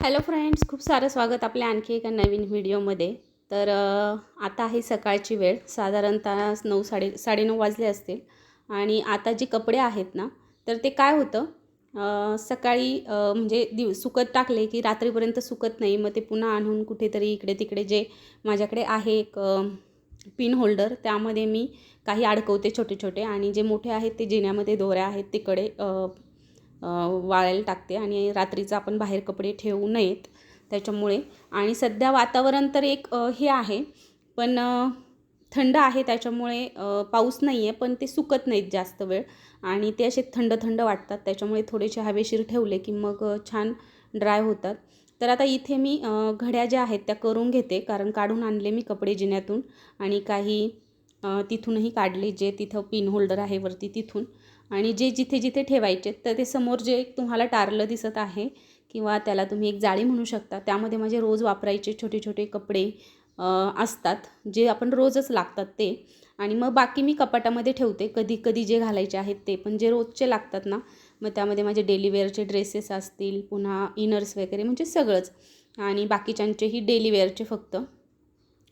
Hello friends खूप सारं स्वागत आपल्या आणखी एका नवीन व्हिडिओमध्ये. तर आता आहे सकाळची वेळ. साधारणतः नऊ साडे साडेनऊ वाजले असतील. आणि आता जे कपडे आहेत ना तर ते काय होतं? सकाळी म्हणजे दिव सुकत टाकले की रात्रीपर्यंत सुकत नाही. मग ते पुन्हा आणून कुठेतरी इकडे तिकडे जे माझ्याकडे आहे एक पिन होल्डर त्यामध्ये मी काही अडकवते छोटे छोटे. आणि जे मोठे आहेत ते जिन्यामध्ये दोऱ्या आहेत तिकडे वाळायला टाकते आणि रात्रीचं आपण बाहेर कपडे ठेवू नयेत त्याच्यामुळे. आणि सध्या वातावरण तर एक हे आहे पण थंड आहे त्याच्यामुळे पाऊस नाही आहे पण ते सुकत नाहीत जास्त वेळ. आणि ते असे थंड थंड वाटतात त्याच्यामुळे थोडेसे हवेशीर ठेवले की मग छान ड्राय होतात. तर आता इथे मी घड्या ज्या आहेत त्या करून घेते कारण काढून आणले मी कपडे जिन्यातून. आणि काही तिथूनही काढले जे तिथं पिन होल्डर आहे वरती तिथून. आणि जे जिथे जिथे ठेवायचे तर ते समोर जे एक तुम्हाला टारलं दिसत आहे किंवा त्याला तुम्ही एक जाळी म्हणू शकता त्यामध्ये माझे रोज वापरायचे छोटे छोटे कपडे असतात जे आपण रोजच लागतात ते. आणि मग बाकी मी कपाटामध्ये ठेवते कधी कधी जे घालायचे आहेत ते पण जे रोजचे लागतात ना मग त्यामध्ये माझे डेली वेअरचे ड्रेसेस असतील पुन्हा इनर्स वगैरे म्हणजे सगळंच. आणि बाकीच्यांचेही डेली वेअरचे फक्त.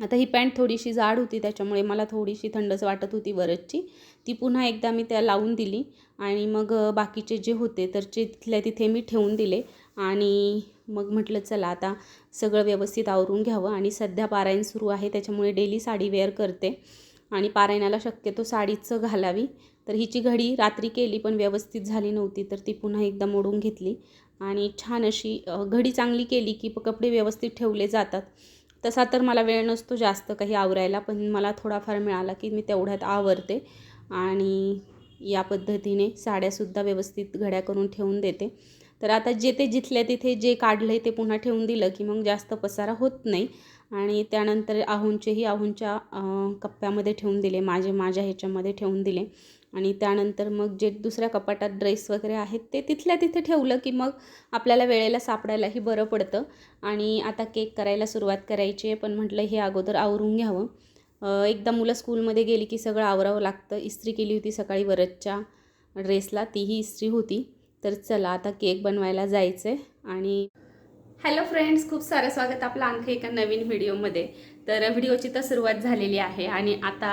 आता ही पॅन्ट थोडीशी जाड होती त्याच्यामुळे मला थोडीशी थंडच वाटत होती बरंचची ती पुन्हा एकदा मी त्या लावून दिली आणि मग बाकीचे जे होते तर जे तिथल्या तिथे मी ठेवून दिले. आणि मग म्हटलं चला आता सगळं व्यवस्थित आवरून घ्यावं. आणि सध्या पारायण सुरू आहे त्याच्यामुळे डेली साडी वेअर करते. आणि पारायणाला शक्यतो साडीचं घालावी. तर हिची घडी रात्री केली पण व्यवस्थित झाली नव्हती तर ती पुन्हा एकदा मोडून घेतली. आणि छान अशी घडी चांगली केली की प- कपडे व्यवस्थित ठेवले जातात. तसा तर मला वेळ नसतो जास्त काही आवरायला पण मला थोडाफार मिळाला की मी तेवढ्यात आवरते आणि या पद्धतीने साड्यासुद्धा व्यवस्थित घड्या करून ठेवून देते. तर आता जे ते जिथल्या तिथे जे काढलं आहे ते पुन्हा ठेवून दिलं की मग जास्त पसारा होत नाही. आणि त्यानंतर आहूंचेही आहूंच्या कप्प्यामध्ये ठेवून दिले माझे माझ्या ह्याच्यामध्ये ठेवून दिले. आणि त्यानंतर मग जे दुसऱ्या कपाटात ड्रेस वगैरे आहेत ते तिथल्या तिथे ठेवलं की मग आपल्याला वेळेला सापडायलाही बरं पडतं. आणि आता केक करायला सुरुवात करायची आहे पण म्हटलं हे अगोदर आवरून घ्यावं. एकदा मुलं स्कूलमध्ये गेली की सगळं आवरावं लागतं. इस्त्री केली होती सकाळी वरदच्या ड्रेसला तीही इस्त्री होती. तर चला आता केक बनवायला जायचं आहे आणि हॅलो फ्रेंड्स खूप सारं स्वागत आपलं आणखी एका नवीन व्हिडिओमध्ये. तर व्हिडिओची तर सुरुवात झालेली आहे आणि आता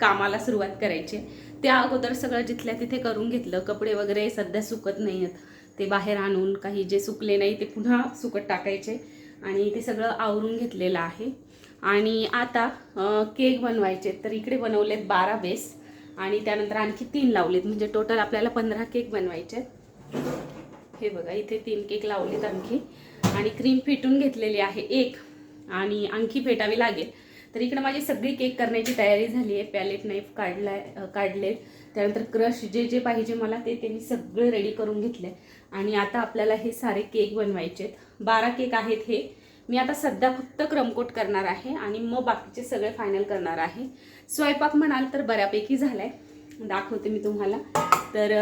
कामाला सुरुवात करायची आहे. त्या अगोदर सगळं जिथल्या तिथे करून घेतलं कपडे वगैरे सध्या सुकत नाही आहेत ते बाहेर आणून काही जे सुकले नाही ते पुन्हा सुकत टाकायचे आणि ते सगळं आवरून घेतलेलं आहे. आणि आता केक बनवायचे. तर इकडे बनवलेत बारा बेस आणि त्यानंतर आणखी तीन लावलेत. म्हणजे टोटल आपल्याला पंधरा केक बनवायचे आहेत. हे बघा इथे तीन केक लावलेत आणखी. आणि क्रीम फेटून घेतलेली आहे एक आणि आणखी फेटावी लागेल. तर इकडे माझी सगळी केक करण्याची तयारी झाली आहे. पॅलेट नाईफ काढला काढले काढलेत. त्यानंतर क्रश जे जे पाहिजे मला ते त्यांनी सगळे रेडी करून घेतले आणि आता आपल्याला हे सारे केक बनवायचे आहेत. बारा केक आहेत हे. मी आता सध्या फक्त क्रमकोट करणार आहे आणि मग बाकीचे सगळे फायनल करणार आहे. स्वयंपाक म्हणाल तर बऱ्यापैकी झालाय. दाखवते मी तुम्हाला. तर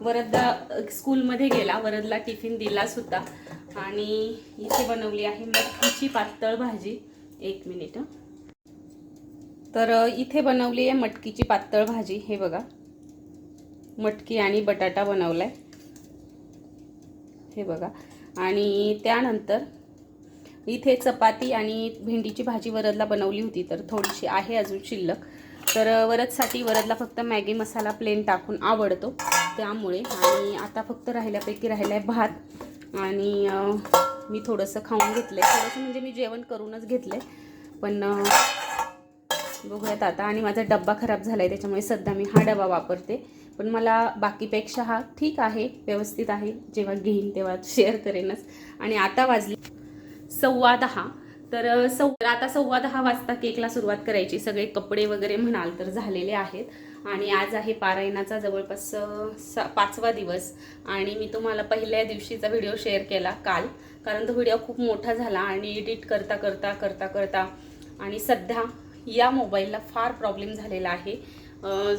वरदला स्कूलमध्ये गेला. वरदला टिफिन दिला सुद्धा. आणि इथे बनवली आहे मटकीची पातळ भाजी. एक मिनिट तर इथे बनवली आहे मटकीची पातळ भाजी. हे बघा. मटकी आणि बटाटा बनवलाय. हे बघा. आणि त्यानंतर इथे चपाती आणि भेंडीची भाजी वरदला बनवली होती तर थोडीशी आहे अजून शिल्लक. तर वरदसाठी वरदला फक्त मॅगी मसाला प्लेन टाकून आवडतो. त्यामुळे आणि आता फक्त राहिल्यापैकी राहिला आहे भात आणि मी थोडंसं खाऊन घेतलं आहे थोडंसं म्हणजे मी जेवण करूनच घेतलं आहे पण बघूयात आता. आणि माझा डब्बा खराब झाला आहे त्याच्यामुळे सध्या मी हा डबा वापरते. पण मला बाकीपेक्षा हा ठीक आहे व्यवस्थित आहे. जेव्हा घेईन तेव्हा शेअर करेनच. आणि आता वाजली सव्वा दहा. तर सव आता सव्वा दहा वाजता केकला सुरुवात करायची. सगळे कपडे वगैरे म्हणाल तर झालेले आहेत. आणि आज आहे पारायणाचा जवळपास पाचवा दिवस. आणि मी तुम्हाला पहिल्या दिवशीचा व्हिडिओ शेअर केला काल. कारण तो व्हिडिओ खूप मोठा झाला आणि एडिट करता करता करता करता. आणि सध्या या मोबाईलला फार प्रॉब्लेम झालेला आहे.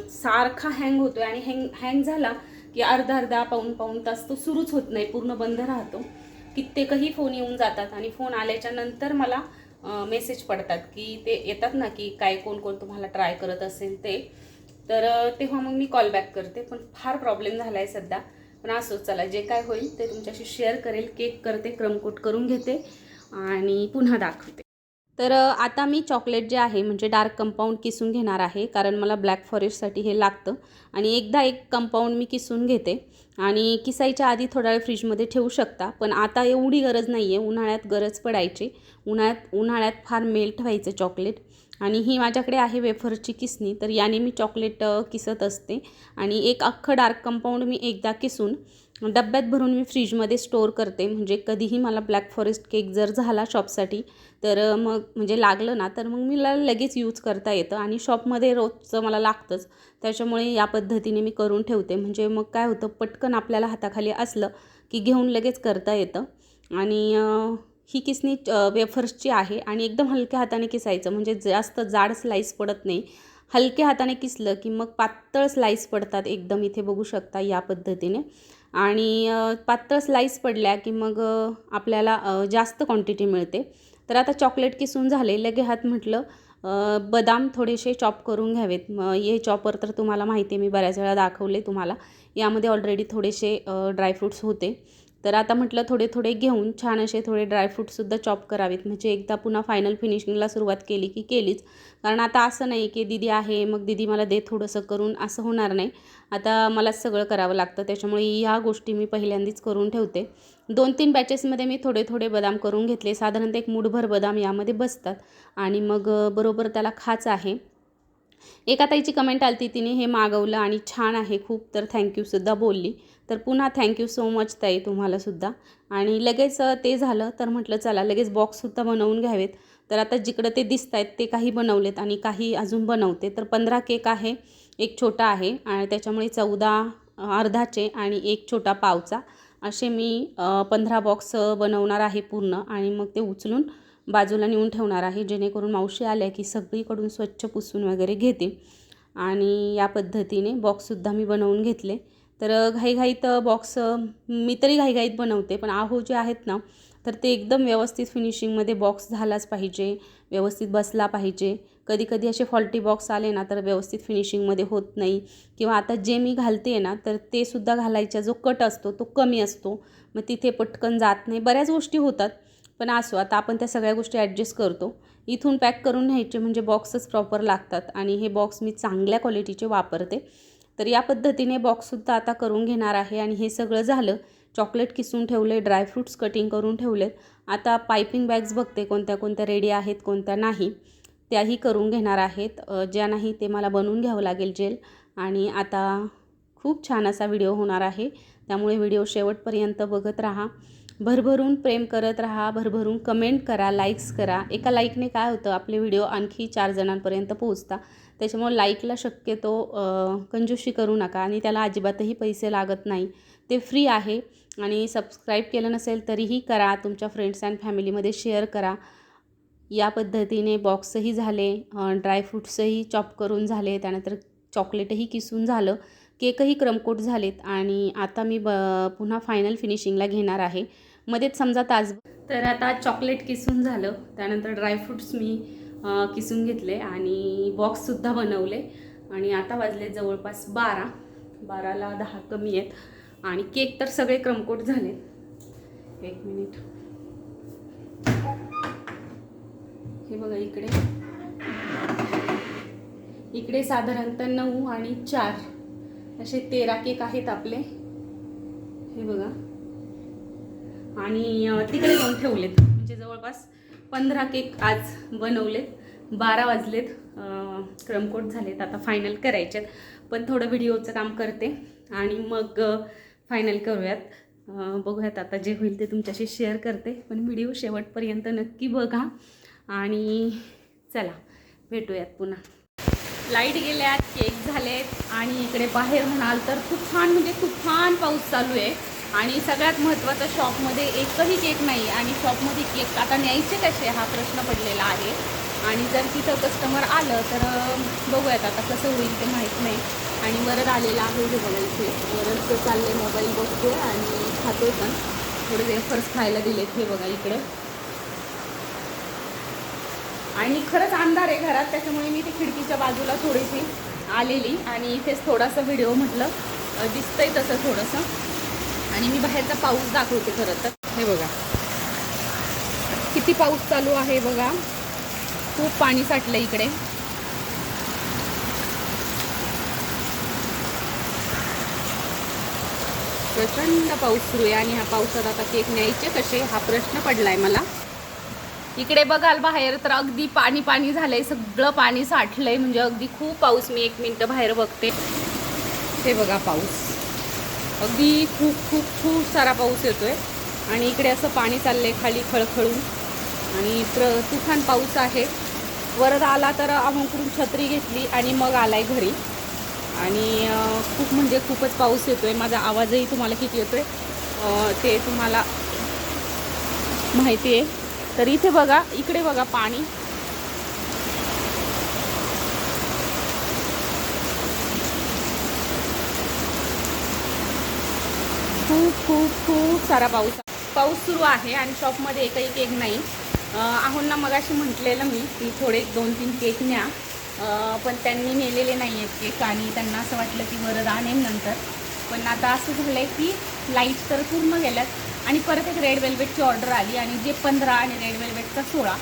सारखा हँग होतो आणि हँग हँग झाला की अर्धा अर्धा पाऊन पाऊन तास तो सुरूच होत नाही पूर्ण बंद राहतो. कित्येकही फोन येऊन जातात आणि फोन आल्याच्यानंतर मला मेसेज पडतात की ते येतात ना की काय कोण कोण तुम्हाला ट्राय करत असेल ते. तर तेव्हा मग मी कॉल बॅक करते पण फार प्रॉब्लेम झाला आहे सध्या. पण असो चला जे काय होईल ते तुमच्याशी शेअर करेल केक करते क्रमकोट करून घेते आणि पुन्हा दाखवते. तर आता मी चॉकलेट जे आहे म्हणजे डार्क कंपाऊंड किसून घेणार आहे कारण मला ब्लॅक फॉरेस्टसाठी हे लागतं. आणि एकदा एक कंपाऊंड मी किसून घेते. आणि किसायच्या आधी थोडा वेळ फ्रीजमध्ये ठेवू शकता पण आता एवढी गरज नाही आहे उन्हाळ्यात गरज पडायची. उन्हाळ्यात उन्हाळ्यात फार मेल्ट व्हायचं चॉकलेट आणि ही माझ्याकडे आहे वेफरची किसणी तर याने मी चॉकलेट किसत असते. आणि एक अख्खं डार्क कंपाऊंड मी एकदा किसून डब्यात भरून मी फ्रीजमध्ये स्टोअर करते. म्हणजे कधीही मला ब्लॅक फॉरेस्ट केक जर झाला शॉपसाठी तर मग म्हणजे लागलं ना तर मग मला लगेच यूज करता येतं. आणि शॉपमध्ये रोजचं मला लागतंच. त्याच्यामुळे या पद्धतीने मी करून ठेवते. म्हणजे मग काय होतं पटकन आपल्याला हाताखाली असलं की घेऊन लगेच करता येतं. आणि ही किसणी वेफर्सची आहे आणि एकदम हलक्या हाताने किसायचं. म्हणजे जास्त जाड स्लाईस पडत नाही. हलक्या हाताने किसलं की मग पातळ स्लाईस पडतात एकदम. इथे बघू शकता या पद्धतीने. आणि पातळ स्लाईस पडल्या की मग आपल्याला जास्त क्वांटिटी मिळते. तर आता चॉकलेट किसून झाले. लगे हात म्हटलं बदाम थोडेसे चॉप करून घ्यावेत. मग हे चॉपर तर तुम्हाला माहिती आहे मी बऱ्याच वेळा दाखवले तुम्हाला. यामध्ये ऑलरेडी थोडेसे ड्रायफ्रूट्स होते. तर आता म्हटलं थोडे थोडे घेऊन छान असे थोडे ड्रायफ्रूटसुद्धा चॉप करावेत. म्हणजे एकदा पुन्हा फायनल फिनिशिंगला सुरुवात केली की केलीच. कारण आता असं नाही की दिदी आहे मग दिदी मला दे थोडंसं करून असं होणार नाही. आता मला सगळं करावं लागतं त्याच्यामुळे ह्या गोष्टी मी पहिल्यांदाच करून ठेवते. दोन तीन बॅचेसमध्ये मी थोडे थोडे बदाम करून घेतले. साधारणतः एक मुठभर बदाम यामध्ये बसतात. आणि मग बरोबर त्याला खाच आहे. एका ताईची कमेंट आली तिने हे मागवलं आणि छान आहे खूप तर थँक्यूसुद्धा बोलली. तर पुन्हा थँक्यू सो मच ताई तुम्हालासुद्धा आणि लगेच ते झालं तर म्हटलं चला लगेच बॉक्ससुद्धा बनवून घ्यावेत. तर आता जिकडं ते दिसत आहेत ते काही बनवलेत आणि काही अजून बनवते. तर पंधरा केक आहे एक छोटा आहे आणि त्याच्यामुळे चौदा अर्धाचे आणि एक छोटा पावचा. असे मी पंधरा बॉक्स बनवणार आहे पूर्ण आणि मग ते उचलून बाजूला नेऊन ठेवणार आहे जेणेकरून मावशी आल्या की सगळीकडून स्वच्छ पुसून वगैरे घेते. आणि या पद्धतीने बॉक्ससुद्धा मी बनवून घेतले. तर घाईघाईत बॉक्स मी तरी घाईघाईत बनवते पण आहो जे आहेत ना तर ते एकदम व्यवस्थित फिनिशिंगमध्ये बॉक्स झालाच पाहिजे व्यवस्थित बसला पाहिजे. कधी कधी असे फॉल्टी बॉक्स आले ना तर व्यवस्थित फिनिशिंगमध्ये होत नाही. किंवा आता जे मी घालते ना तर ते सुद्धा घालायचा जो कट असतो तो कमी असतो. मग तिथे पटकन जात नाही. बऱ्याच गोष्टी होतात. पण असो आता आपण त्या सगळ्या गोष्टी ॲडजस्ट करतो. इथून पॅक करून न्यायचे म्हणजे बॉक्सच प्रॉपर लागतात आणि हे बॉक्स मी चांगल्या क्वालिटीचे वापरते. तर या पद्धतीने बॉक्ससुद्धा आता करून घेणार आहे आणि हे सगळं झालं चॉकलेट किसून ठेवले ड्रायफ्रूट्स कटिंग करून ठेवलेत. आता पायपिंग बॅग्स बघते कोणत्या कोणत्या रेडी आहेत कोणत्या नाही त्याही करून घेणार आहेत. ज्या नाही ते मला बनवून घ्यावं लागेल जेल. आणि आता खूप छान असा व्हिडिओ होणार आहे. त्यामुळे व्हिडिओ शेवटपर्यंत बघत राहा. भरभरून प्रेम करत राहा भरभरून कमेंट करा लाईक्स करा. एका लाईकने काय होतं आपले व्हिडिओ आणखी चार जणांपर्यंत पोहोचता. त्याच्यामुळे लाईकला शक्यतो कंजूशी करू नका आणि त्याला अजिबातही पैसे लागत नाही. ते फ्री आहे आणि सबस्क्राईब केलं नसेल तरीही करा. तुमच्या फ्रेंड्स अँड फॅमिलीमध्ये शेअर करा. या पद्धतीने बॉक्सही झाले ड्रायफ्रूट्सही चॉप करून झाले त्यानंतर चॉकलेटही किसून झालं. केकही क्रमकोट झालेत आणि आता मी ब पुन्हा फायनल फिनिशिंगला घेणार आहे. मध्येच समजा तास तर आता चॉकलेट किसून झालं. त्यानंतर ड्रायफ्रूट्स मी किसून घेतले आणि बॉक्ससुद्धा बनवले. आणि आता वाजले जवळपास बारा. बाराला दहा कमी आहेत. आणि केक तर सगळे क्रमकोट झाले. एक मिनिट हे बघा इकडे. इकडे साधारणतः नऊ आणि चार. असे तेरा केक आहेत आपले. हे बघा. आणि तिकडे जाऊन ठेवलेत. म्हणजे जवळपास पंधरा केक आज बनवलेत. बारा वाजलेत. क्रमकोट झालेत. आता फायनल करायच्यात पण थोडं व्हिडिओचं काम करते. आणि मग फायनल करूयात. बघूयात आता जे होईल ते तुमच्याशी शेअर करते. पण व्हिडिओ शेवटपर्यंत नक्की बघा. आणि चला भेटूयात पुन्हा. लाइट गेल्यात केक झालेत. आणि इकडे बाहेर म्हणाल तर खूप छान म्हणजे खूप छान पाऊस चालू आहे. आणि सगळ्यात महत्त्वाचं शॉपमध्ये एकही केक नाही आणि शॉपमध्ये केक आता न्यायचे कसे हा प्रश्न पडलेला आहे. आणि जर तिथं कस्टमर आलं तर बघूयात आता कसं होईल ते माहीत नाही. आणि वरद आलेला आहे हे बघा इथे. वरद चालले मोबाईल बघतो आणि खातो पण. थोडे वेफर्स खायला दिलेत हे बघा इकडे. आणि खरंच अंधार आहे घरात त्याच्यामुळे मी ती खिडकीच्या बाजूला थोडीशी आलेली. आणि इथेच थोडासा व्हिडिओ म्हटलं. दिसतंय तसं थोडंसं. आणि मी बाहेरचा पाऊस दाखवते खरं तर. हे बघा. किती पाऊस चालू आहे बघा. खूप पाणी साठलं इकडे. प्रचंड पाऊस सुरू आहे आणि ह्या पावसात आता केक न्यायचे कसे हा प्रश्न पडलाय मला. इकडे बघाल बाहेर तर अगदी पाणी पाणी झालंय सगळं पाणी साठलंय. म्हणजे अगदी खूप पाऊस मी एक मिनटं बाहेर बघते. हे बघा पाऊस. अगदी खूप खूप खूप सारा पाऊस येतो आहे आणि इकडे असं पाणी चाललं आहे खाली खळखळून. आणि प्र तुफान पाऊस आहे. वरद आला तर आमकडून छत्री घेतली आणि मग आलाय घरी. आणि खूप म्हणजे खूपच पाऊस येतो आहे माझा आवाजही तुम्हाला किती येतो आहे ते तुम्हाला माहिती आहे. तर इथे बघा इकडे बघा पाणी. खूप खूप खूप सारा पाऊस पाऊस सुरू आहे आणि शॉपमध्ये एकही केक नाही. आहोंना मगाशी म्हटलेलं मी की थोडे दोन तीन केक न्या. पण त्यांनी नेलेले नाही आहेत केक आणि त्यांना असं वाटलं की बरं आणेन नंतर. पण आता असं झालं आहे की लाइट तर पूर्ण गेल्यात आणि परत एक रेड वेल्वेटची ऑर्डर आली आणि जे पंधरा आणि रेड वेल्वेटचा सोळा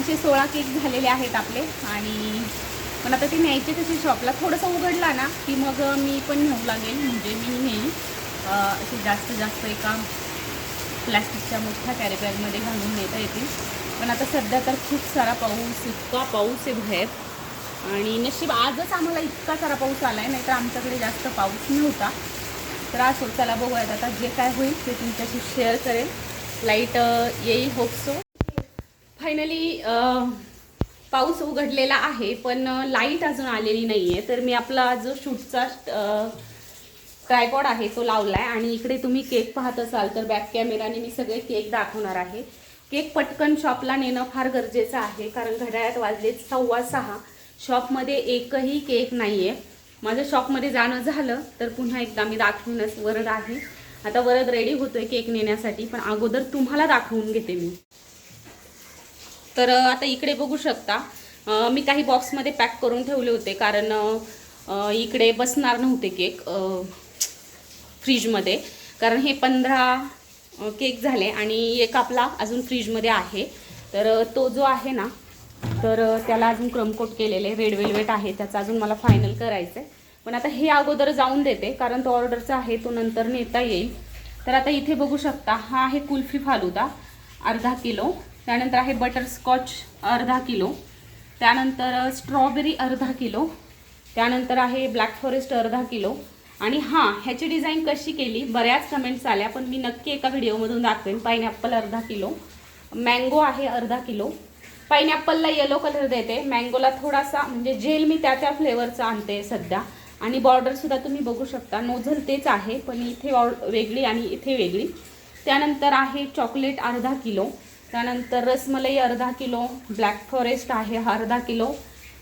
असे सोळा केक झालेले आहेत आपले. आणि पण आता ते न्यायचे कसे शॉपला थोडंसं उघडला ना की मग मी पण नेऊ लागेल. म्हणजे मी नेईन. असे जास्त जास्त एका प्लॅस्टिकच्या मोठ्या कॅरीबॅगमध्ये घालून नेता येतील. पण आता सध्या तर खूप सारा पाऊस इतका पाऊस आहे बाहेर. आणि नशीब आजच आम्हाला इतका सारा पाऊस आला आहे नाहीतर आमच्याकडे जास्त पाऊस नव्हता. तर आज हो, चला बघूयात आता जे काय होईल ते तुमच्याशी शेअर करेल. लाइट येईल होपसो फायनली पाऊस उघडलेला आहे पण लाइट अजून आलेली नाही आहे तर मी आपला जो शूटचा ट्रायपॉड आहे तो लावला आहे आणि इकडे तुम्ही केक पाहत असाल तर बॅक कॅमेराने मी सगळे केक दाखवणार आहे. केक पटकन शॉपला नेणं फार गरजेचं आहे कारण घड्याळात वाजले सव्वा सहा. शॉपमध्ये एकही केक नाही आहे माझ्या शॉपमध्ये जाणं झालं तर पुन्हा एकदा मी दाखवूनच वरद आहे. आता वरद रेडी होतोय केक नेण्यासाठी पण अगोदर तुम्हाला दाखवून घेते मी. तर आता इकडे बघू शकता. मी काही बॉक्समध्ये पॅक करून ठेवले होते कारण इकडे बसणार नव्हते केक. फ्रीजमध्ये. कारण हे पंधरा केक झाले आणि एक आपला अजून फ्रीजमध्ये आहे. तर तो जो आहे ना तर त्याला अजून क्रमकोट केलेले रेड वेल्वेट आहे त्याचा अजून मला फायनल करायचं आहे पण आता हे अगोदर जाऊन देते कारण तो ऑर्डरचा आहे तो नंतर नेता येईल. तर आता इथे बघू शकता हा आहे कुल्फी फालुदा अर्धा किलो. त्यानंतर आहे बटरस्कॉच अर्धा किलो. त्यानंतर स्ट्रॉबेरी अर्धा किलो. त्यानंतर आहे ब्लॅक फॉरेस्ट अर्धा किलो. आणि हां ह्याची डिझाईन कशी केली? बऱ्याच कमेंट्स आल्या पण मी नक्की एका व्हिडिओमधून दाखवेन. पायनॅपल अर्धा किलो. मँगो आहे अर्धा किलो. पायनॅपलला येलो कलर देते. मँगोला थोडासा म्हणजे जेल मी त्या त्या फ्लेवरचा आणते सध्या. आणि बॉर्डरसुद्धा तुम्ही बघू शकता. नोझल तेच आहे पण इथे वेगळी आणि इथे वेगळी. त्यानंतर आहे चॉकलेट अर्धा किलो. त्यानंतर रसमलाई अर्धा किलो. ब्लॅक फॉरेस्ट आहे हा अर्धा किलो.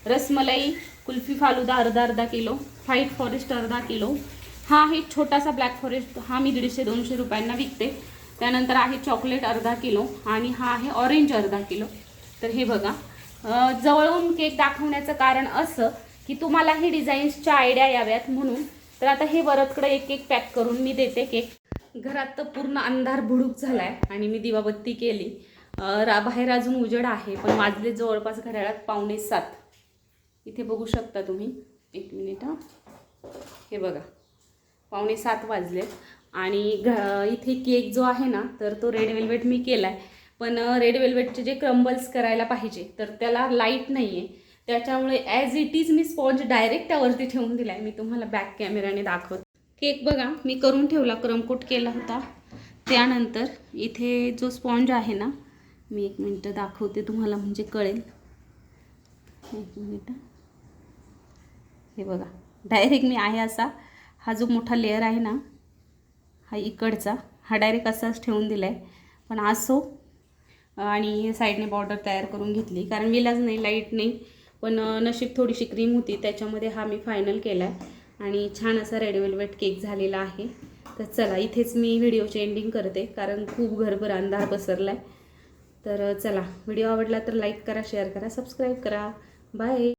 रसमलाई कुल्फी फालुदा अर्धा अर्धा किलो व्हाईट फॉरेस्ट अर्धा किलो. हा आहे छोटासा ब्लॅक फॉरेस्ट हा मी दीडशे दोनशे रुपयांना विकते. त्यानंतर आहे चॉकलेट अर्धा किलो आणि हा आहे ऑरेंज अर्धा किलो. तर हे बघा जवळून केक दाखवण्याचं कारण असं की तुम्हाला हे डिझाईन्सच्या आयडिया याव्यात म्हणून. तर आता हे वरतकडे एक एक पॅक करून मी देते केक घरात तर पूर्ण अंधार भुडूक झाला आहे आणि मी दिवाबत्ती केली. रा बाहेर अजून उजेड आहे पण वाजले जवळपास घड्याळात पावणे सात. इथे बघू शकता तुम्ही. एक मिनिट हां. हे बघा. पावणे सात वाजलेत आणि घ इथे केक जो आहे ना तर तो रेड वेल्वेट मी केला आहे पण रेड वेल्वेटचे जे क्रम्बल्स करायला पाहिजे तर त्याला लाइट नाही आहे त्याच्यामुळे ॲज इट इज मी स्पॉन्ज डायरेक्ट त्यावरती ठेवून दिला आहे मी तुम्हाला बॅक कॅमेराने दाखवत. केक बघा मी करून ठेवला क्रमकोट केला होता. त्यानंतर इथे जो स्पॉन्ज आहे ना मी एक मिनटं दाखवते तुम्हाला म्हणजे कळेल. एक मिनिट. हे बघा. डायरेक्ट मी आहे असा. हा जो मोठा लेअर आहे ना हा इकडचा. हा डायरेक्ट असाच ठेवून दिला आहे पण असो आणि साईडने बॉर्डर तयार करून घेतली. कारण विलाज नाही लाइट नाही. पण नशीब थोडीशी क्रीम होती. त्याच्यामध्ये हा मी फायनल केला आहे आणि छान असा रेड वेल्वेट केक झालेला आहे. तर चला इथेच मी व्हिडिओची एंडिंग करते. कारण खूप घरभर अंधार पसरला आहे तर चला व्हिडिओ आवडला तर लाईक करा शेअर करा सबस्क्राईब करा. बाय